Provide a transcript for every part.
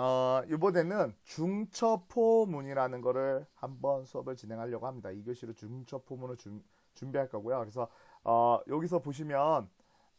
어, 이번에는 중첩포문이라는 거를 한번 수업을 진행하려고 합니다. 2교시로 중첩포문을 준, 준비할 거고요. 그래서 어, 여기서 보시면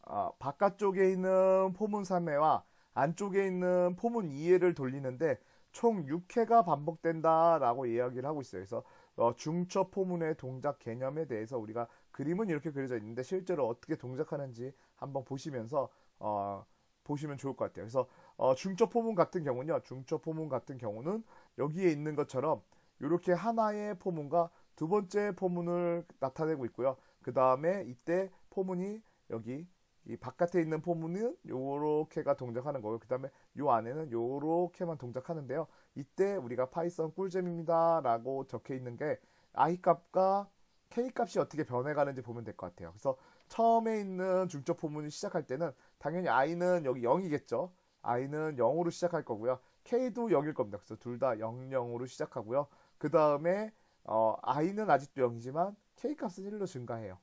어, 바깥쪽에 있는 포문 3회와 안쪽에 있는 포문 2회를 돌리는데 총 6회가 반복된다라고 이야기를 하고 있어요. 그래서 어, 중첩 포문의 동작 개념에 대해서 우리가 그림은 이렇게 그려져 있는데 실제로 어떻게 동작하는지 한번 보시면서 어, 보시면 좋을 것 같아요. 그래서 어, 중첩 포문 같은 경우는요. 중첩 포문 같은 경우는 여기에 있는 것처럼 이렇게 하나의 포문과 두 번째 포문을 나타내고 있고요. 그 다음에 이때 포문이 여기 이 바깥에 있는 포문은 요렇게가 동작하는 거고요. 그 다음에 요 안에는 요렇게만 동작하는데요. 이때 우리가 파이썬 꿀잼입니다. 라고 적혀 있는 게 i 값과 k 값이 어떻게 변해가는지 보면 될 것 같아요. 그래서 처음에 있는 중적 포문이 시작할 때는 당연히 i는 여기 0이겠죠. I는 0으로 시작할 거고요. k도 0일 겁니다. 그래서 둘 다 0, 0으로 시작하고요. 그 다음에 어, i는 아직도 0이지만 k 값은 1로 증가해요.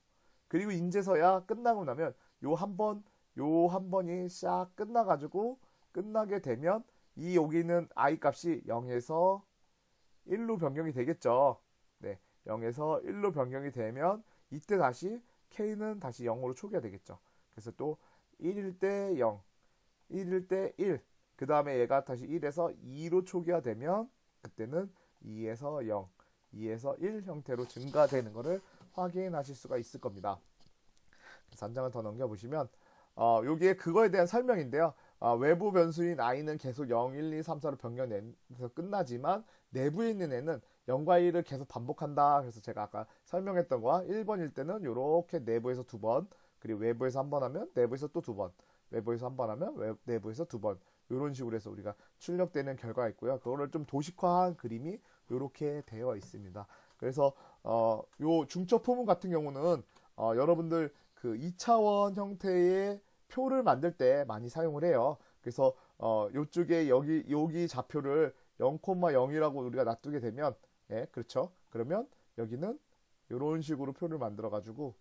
그리고 인제서야 끝나고 나면 요 한 번, 요 한 번이 싹 끝나가지고 끝나게 되면 이 여기는 i 값이 0에서 1로 변경이 되겠죠. 네, 0에서 1로 변경이 되면 이때 다시 k는 다시 0으로 초기화 되겠죠. 그래서 또 1일 때 0, 1일 때 1, 그 다음에 얘가 다시 1에서 2로 초기화 되면 그때는 2에서 0, 2에서 1 형태로 증가되는 것을 확인하실 수가 있을 겁니다. 그래서 한 장을 더 넘겨보시면 어, 여기에 그거에 대한 설명인데요. 어, 외부 변수인 i는 계속 0, 1, 2, 3, 4로 변경돼서 끝나지만 내부에 있는 애는 0과 1을 계속 반복한다. 그래서 제가 아까 설명했던 거와 1번일 때는 이렇게 내부에서 두 번, 그리고 외부에서 한 번 하면 내부에서 또 두 번, 외부에서 한 번 하면 외, 내부에서 두 번, 이런 식으로 해서 우리가 출력되는 결과가 있고요. 그거를 좀 도식화한 그림이 이렇게 되어 있습니다. 그래서 어, 요 중첩 포문 같은 경우는 어, 여러분들 그 2차원 형태의 표를 만들 때 많이 사용을 해요. 그래서 어, 요쪽에 여기 여기 좌표를 0,0이라고 우리가 놔두게 되면 예, 그렇죠. 그러면 여기는 이런 식으로 표를 만들어 가지고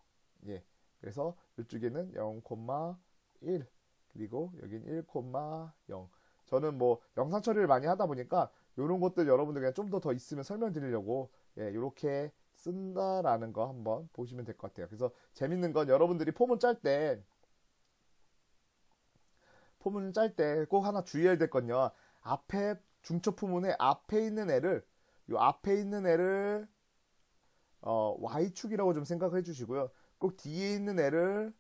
예. 그래서 이쪽에는 0,1 그리고 여긴 1,0 저는 뭐 영상 처리를 많이 하다 보니까 이런 것들 여러분들 그냥 좀더 더 있으면 설명드리려고 예, 이렇게 쓴다라는 거 한번 보시면 될 것 같아요. 그래서 재밌는 건 여러분들이 폼을 짤 때 폼을 짤 때 꼭 하나 주의해야 될 건요. 앞에 중첩 포문의 앞에 있는 애를 요 앞에 있는 애를 어, y축이라고 좀 생각해 주시고요. 꼭 뒤에 있는 애를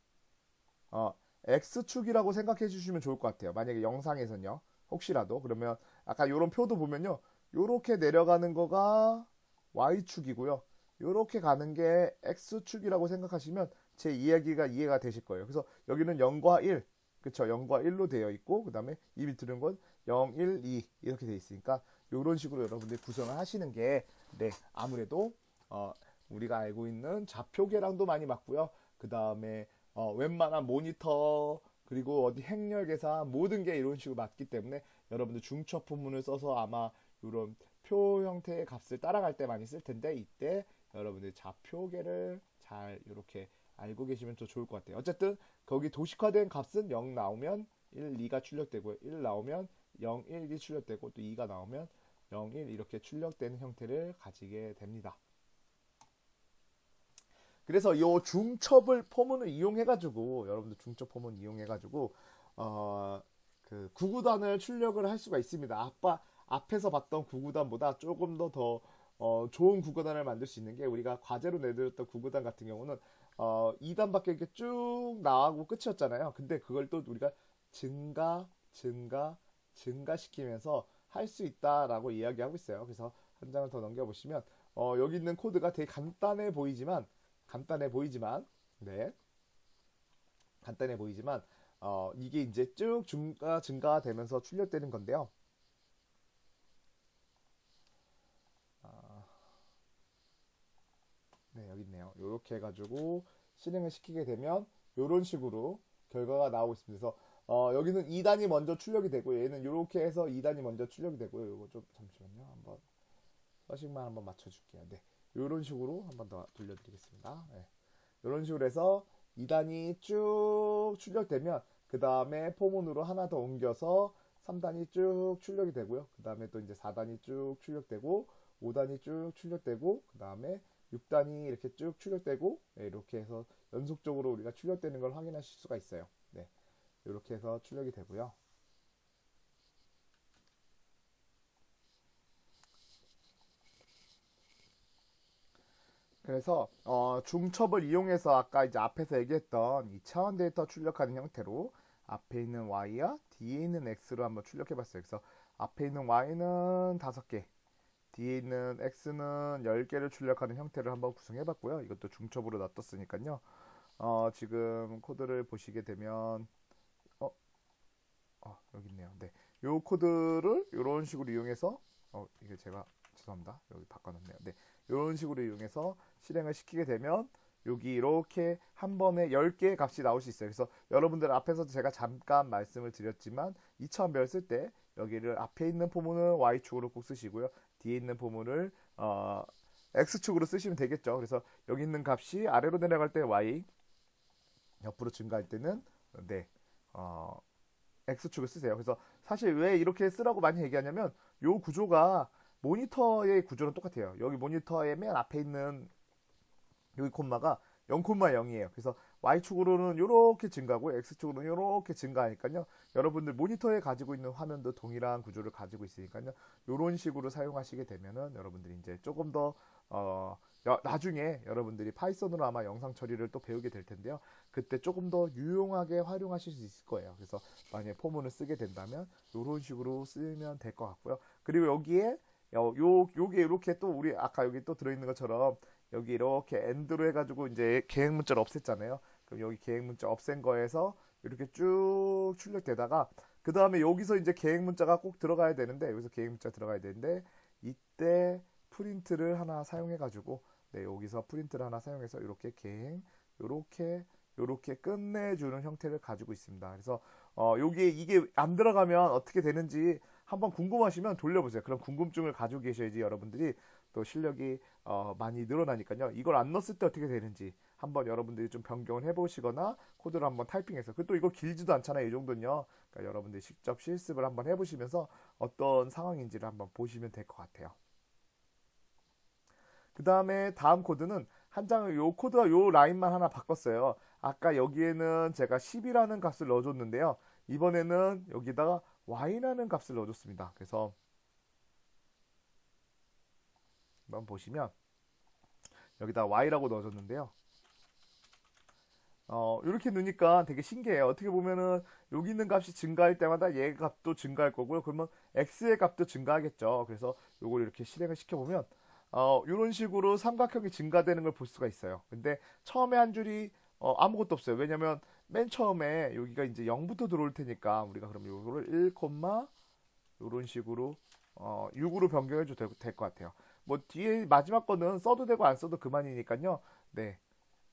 어, x축이라고 생각해 주시면 좋을 것 같아요. 만약에 영상에서는요. 혹시라도 그러면 아까 요런 표도 보면요. 요렇게 내려가는 거가 y축이고요. 요렇게 가는 게 x축이라고 생각하시면 제 이야기가 이해가 되실 거예요. 그래서 여기는 0과 1, 그쵸? 0과 1로 되어 있고 그 다음에 이 밑으로는 건 0, 1, 2 이렇게 되어 있으니까 요런 식으로 여러분들이 구성을 하시는 게 네, 아무래도 어, 우리가 알고 있는 좌표계랑도 많이 맞고요. 그 다음에 어, 웬만한 모니터 그리고 어디 행렬 계산 모든 게 이런 식으로 맞기 때문에 여러분들 중첩 부문을 써서 아마 이런 표 형태의 값을 따라갈 때 많이 쓸 텐데 이때 여러분들 좌표계를 잘 이렇게 알고 계시면 더 좋을 것 같아요. 어쨌든 거기 도식화된 값은 0 나오면 1, 2가 출력되고 1 나오면 0, 1, 2 출력되고 또 2가 나오면 0, 1 이렇게 출력되는 형태를 가지게 됩니다. 그래서 이 중첩을 포문을 이용해 가지고 여러분들 중첩 포문 이용해 가지고 어 그 구구단을 출력을 할 수가 있습니다. 아빠 앞에서 봤던 구구단보다 조금 더더 어, 좋은 구구단을 만들 수 있는 게 우리가 과제로 내드렸던 구구단 같은 경우는 어, 2단밖에 이렇게 쭉 나가고 끝이었잖아요. 근데 그걸 또 우리가 증가, 증가, 증가시키면서 할 수 있다라고 이야기하고 있어요. 그래서 한 장을 더 넘겨보시면 어, 여기 있는 코드가 되게 간단해 보이지만 간단해 보이지만 네 간단해 보이지만 어, 이게 이제 쭉 증가 증가되면서 출력되는 건데요. 네, 여기 있네요. 이렇게 해가지고 실행을 시키게 되면 이런 식으로 결과가 나오고 있습니다. 그래서 어, 여기는 2단이 먼저 출력이 되고 얘는 이렇게 해서 2단이 먼저 출력이 되고요. 이거 좀 잠시만요. 한번 서식만 한번 맞춰줄게요. 네, 이런 식으로 한 번 더 돌려드리겠습니다. 네. 이런 식으로 해서 2단이 쭉 출력되면 그 다음에 포문으로 하나 더 옮겨서 3단이 쭉 출력이 되고요. 그 다음에 또 이제 4단이 쭉 출력되고 5단이 쭉 출력되고 그 다음에 6단이 이렇게 쭉 출력되고 네, 이렇게 해서 연속적으로 우리가 출력되는 걸 확인하실 수가 있어요. 네, 이렇게 해서 출력이 되고요. 그래서 어, 중첩을 이용해서 아까 이제 앞에서 얘기했던 이 차원 데이터 출력하는 형태로 앞에 있는 y와 뒤에 있는 x로 한번 출력해 봤어요. 그래서 앞에 있는 y는 다섯 개, 뒤에 있는 x는 10개를 출력하는 형태를 한번 구성해 봤고요. 이것도 중첩으로 놔뒀으니까요. 어, 지금 코드를 보시게 되면 어, 어 여기 있네요. 네. 요 코드를 이런 식으로 이용해서 어, 이게 제가 죄송합니다. 여기 바꿔 놨네요. 네. 이런 식으로 이용해서 실행을 시키게 되면 여기 이렇게 한 번에 10개의 값이 나올 수 있어요. 그래서 여러분들 앞에서 제가 잠깐 말씀을 드렸지만 2차원별 쓸때 여기를 앞에 있는 포문을 Y축으로 꼭 쓰시고요. 뒤에 있는 포문을 어, X축으로 쓰시면 되겠죠. 그래서 여기 있는 값이 아래로 내려갈 때 Y, 옆으로 증가할 때는 네, 어, X축을 쓰세요. 그래서 사실 왜 이렇게 쓰라고 많이 얘기하냐면 요 구조가 모니터의 구조는 똑같아요. 여기 모니터의 맨 앞에 있는 여기 콤마가 0,0이에요. 그래서 Y축으로는 이렇게 증가하고 X축으로는 이렇게 증가하니까요. 여러분들 모니터에 가지고 있는 화면도 동일한 구조를 가지고 있으니까요. 이런 식으로 사용하시게 되면은 여러분들이 이제 조금 더 어, 나중에 여러분들이 파이썬으로 아마 영상 처리를 또 배우게 될 텐데요. 그때 조금 더 유용하게 활용하실 수 있을 거예요. 그래서 만약에 포문을 쓰게 된다면 이런 식으로 쓰면 될 것 같고요. 그리고 여기에 요, 요, 요게 이렇게 또 우리 아까 여기 또 들어있는 것처럼 여기 이렇게 엔드로 해가지고 이제 계획 문자를 없앴잖아요. 그럼 여기 계획 문자 없앤 거에서 이렇게 쭉 출력되다가 그 다음에 여기서 이제 계획 문자가 꼭 들어가야 되는데 여기서 계획 문자 들어가야 되는데 이때 프린트를 하나 사용해 가지고 네, 여기서 프린트를 하나 사용해서 이렇게 계획 이렇게 이렇게 끝내주는 형태를 가지고 있습니다. 그래서 어, 여기에 이게 안 들어가면 어떻게 되는지 한번 궁금하시면 돌려보세요. 그럼 궁금증을 가지고 계셔야지 여러분들이 또 실력이 어, 많이 늘어나니까요. 이걸 안 넣었을 때 어떻게 되는지 한번 여러분들이 좀 변경을 해보시거나 코드를 한번 타이핑해서 그또 이거 길지도 않잖아요. 이 정도는요. 그러니까 여러분들이 직접 실습을 한번 해보시면서 어떤 상황인지를 한번 보시면 될 것 같아요. 그 다음에 다음 코드는 한 장을 요 코드와 요 라인만 하나 바꿨어요. 아까 여기에는 제가 10이라는 값을 넣어줬는데요. 이번에는 여기다가 y라는 값을 넣어줬습니다. 그래서 한번 보시면 여기다 y라고 넣어줬는데요. 어, 이렇게 넣으니까 되게 신기해요. 어떻게 보면은 여기 있는 값이 증가할 때마다 얘 값도 증가할 거고요. 그러면 x의 값도 증가하겠죠. 그래서 요걸 이렇게 실행을 시켜보면 어, 이런 식으로 삼각형이 증가되는 걸 볼 수가 있어요. 근데 처음에 한 줄이 어, 아무것도 없어요. 왜냐면 맨 처음에 여기가 이제 0부터 들어올 테니까 우리가 그럼 요거를 1, 이런 식으로 어, 6으로 변경해도 될 것 같아요. 뭐 뒤에 마지막 거는 써도 되고 안 써도 그만이니까요. 네.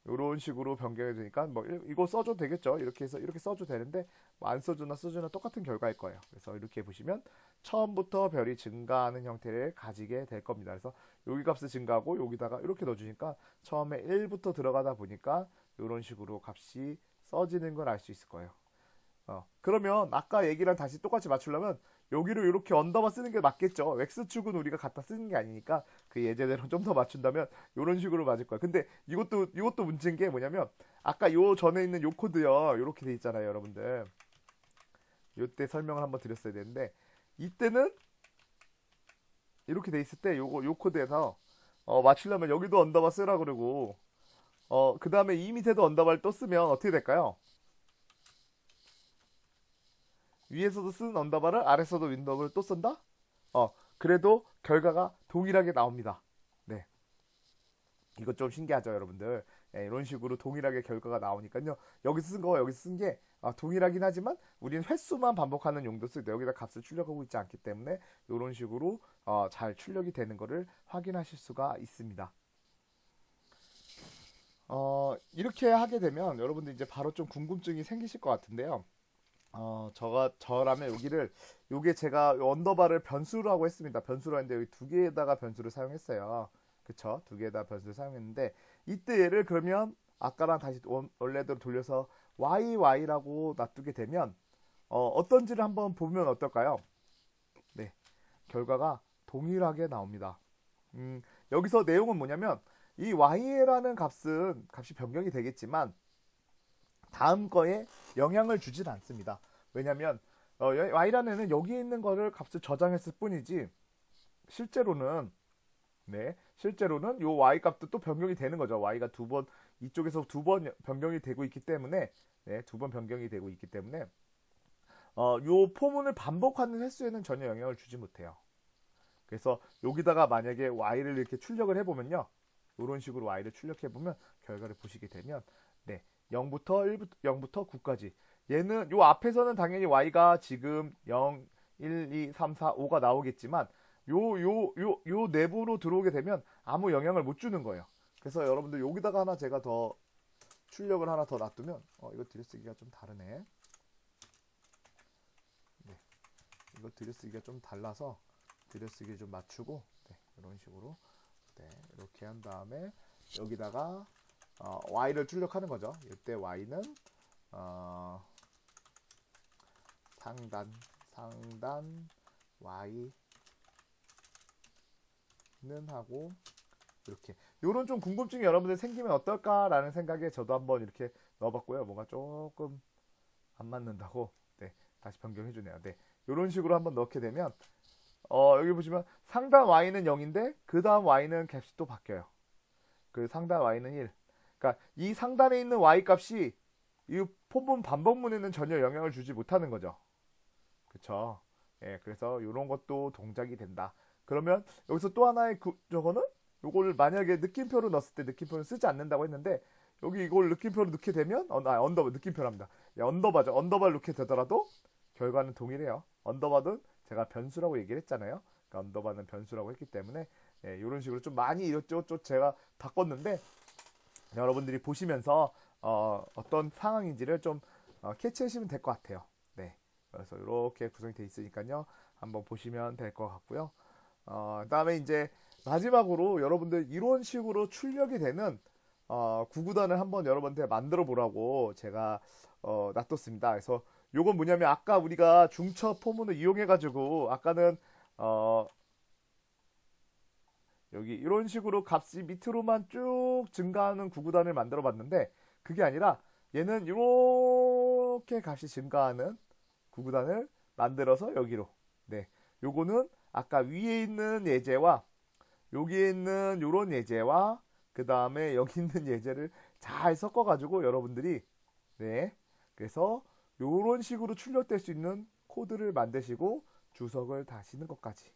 이런 식으로 변경해 주니까 뭐 이거 써줘도 되겠죠. 이렇게 해서 이렇게 써줘도 되는데 뭐 안 써주나 써주나 똑같은 결과일 거예요. 그래서 이렇게 보시면 처음부터 별이 증가하는 형태를 가지게 될 겁니다. 그래서 여기 값을 증가하고 여기다가 이렇게 넣어주니까 처음에 1부터 들어가다 보니까 이런 식으로 값이 써지는 걸 알 수 있을 거예요. 어, 그러면 아까 얘기랑 다시 똑같이 맞추려면 여기로 이렇게 언더바 쓰는 게 맞겠죠. X축은 우리가 갖다 쓰는 게 아니니까 그 예제대로 좀 더 맞춘다면 이런 식으로 맞을 거야. 근데 이것도 이것도 문제인 게 뭐냐면 아까 요 전에 있는 요 코드요. 이렇게 돼 있잖아요, 여러분들. 요때 설명을 한번 드렸어야 되는데 이때는 이렇게 돼 있을 때 요거 요 코드에서 어, 맞추려면 여기도 언더바 쓰라 그러고 어, 그 다음에 이 밑에도 언더바를 또 쓰면 어떻게 될까요? 위에서도 쓰는 언더바를 아래서도 윈더바를 또 쓴다? 어, 그래도 결과가 동일하게 나옵니다. 네. 이거 좀 신기하죠, 여러분들. 네, 이런 식으로 동일하게 결과가 나오니까요. 여기서 쓴 거와 여기서 쓴게 아, 동일하긴 하지만 우리는 횟수만 반복하는 용도 쓸 때 여기다 값을 출력하고 있지 않기 때문에 이런 식으로 어, 잘 출력이 되는 것을 확인하실 수가 있습니다. 어, 이렇게 하게 되면 여러분들 이제 바로 좀 궁금증이 생기실 것 같은데요. 어, 저가 저라면 여기를 요게 제가 언더바를 변수로 하고 했습니다. 변수로 했는데 여기 두 개에다가 변수를 사용했어요. 그쵸? 두 개에다 변수를 사용했는데 이때 얘를 그러면 아까랑 다시 원래대로 돌려서 yy 라고 놔두게 되면 어, 어떤지를 한번 보면 어떨까요? 네, 결과가 동일하게 나옵니다. 음, 여기서 내용은 뭐냐면 이 y라는 값은 값이 변경이 되겠지만 다음 거에 영향을 주진 않습니다. 왜냐하면 어, y라는 애는 여기에 있는 거를 값을 저장했을 뿐이지 실제로는 네 실제로는 요 y 값도 또 변경이 되는 거죠. y가 두 번 이쪽에서 두 번 변경이 되고 있기 때문에 네, 두 번 변경이 되고 있기 때문에 어, 요 포문을 반복하는 횟수에는 전혀 영향을 주지 못해요. 그래서 여기다가 만약에 y를 이렇게 출력을 해보면요. 이런 식으로 y를 출력해 보면 결과를 보시게 되면 네 0부터 1부터 0부터 9까지 얘는 요 앞에서는 당연히 y가 지금 0, 1, 2, 3, 4, 5가 나오겠지만 요 요 요 요 내부로 들어오게 되면 아무 영향을 못 주는 거예요. 그래서 여러분들 여기다가 하나 제가 더 출력을 하나 더 놔두면 어 이거 들여쓰기가 좀 다르네. 네. 이거 들여쓰기가 좀 달라서 들여쓰기 좀 맞추고 네, 이런 식으로 네, 이렇게 한 다음에 여기다가 어, y를 출력하는 거죠. 이때 y는 어, 상단 상단 y는 하고 이렇게 요런 좀 궁금증이 여러분들 생기면 어떨까라는 생각에 저도 한번 이렇게 넣어봤고요. 뭔가 조금 안 맞는다고 네 다시 변경해 주네요. 네 요런 식으로 한번 넣게 되면 어, 여기 보시면 상단 y는 0인데 그 다음 y는 값이 또 바뀌어요. 그 상단 y는 1. 그러니까 이 상단에 있는 y 값이 이 포문 반복문에는 전혀 영향을 주지 못하는 거죠. 그쵸? 예, 그래서 이런 것도 동작이 된다. 그러면 여기서 또 하나의 그, 저거는 요걸 만약에 느낌표로 넣었을 때 느낌표를 쓰지 않는다고 했는데 여기 이걸 느낌표로 넣게 되면 어, 아, 언더바 느낌표랍니다. 예, 언더바죠. 언더바를 넣게 되더라도 결과는 동일해요. 언더바든 제가 변수라고 얘기를 했잖아요. 그러니까 언더바는 변수라고 했기 때문에 예, 이런 식으로 좀 많이 이것저것 제가 바꿨는데 여러분들이 보시면서 어, 떤 상황인지를 좀 어, 캐치하시면 될 것 같아요. 네, 그래서 이렇게 구성이 되어 있으니까요. 한번 보시면 될 것 같고요. 어, 그다음에 이제 마지막으로 여러분들 이런 식으로 출력이 되는 어, 구구단을 한번 여러분한테 만들어 보라고 제가 어, 놔뒀습니다. 그래서 요건 뭐냐면 아까 우리가 중첩 포문을 이용해 가지고 아까는 어 여기 이런 식으로 값이 밑으로만 쭉 증가하는 구구단을 만들어 봤는데 그게 아니라 얘는 이렇게 값이 증가하는 구구단을 만들어서 여기로. 네. 요거는 아까 위에 있는 예제와 여기에 있는 요런 예제와 그 다음에 여기 있는 예제를 잘 섞어 가지고 여러분들이 네. 그래서 이런 식으로 출력될 수 있는 코드를 만드시고 주석을 다시는 것까지.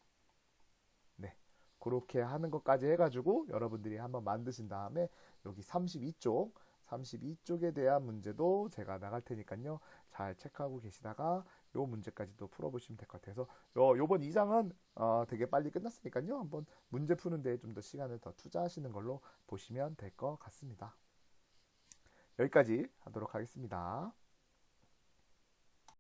네. 그렇게 하는 것까지 해가지고 여러분들이 한번 만드신 다음에 여기 32쪽 32쪽에 대한 문제도 제가 나갈 테니까요. 잘 체크하고 계시다가 요 문제까지도 풀어보시면 될 것 같아서 요, 요번 2장은 어, 되게 빨리 끝났으니까요. 한번 문제 푸는 데에 좀 더 시간을 더 투자하시는 걸로 보시면 될 것 같습니다. 여기까지 하도록 하겠습니다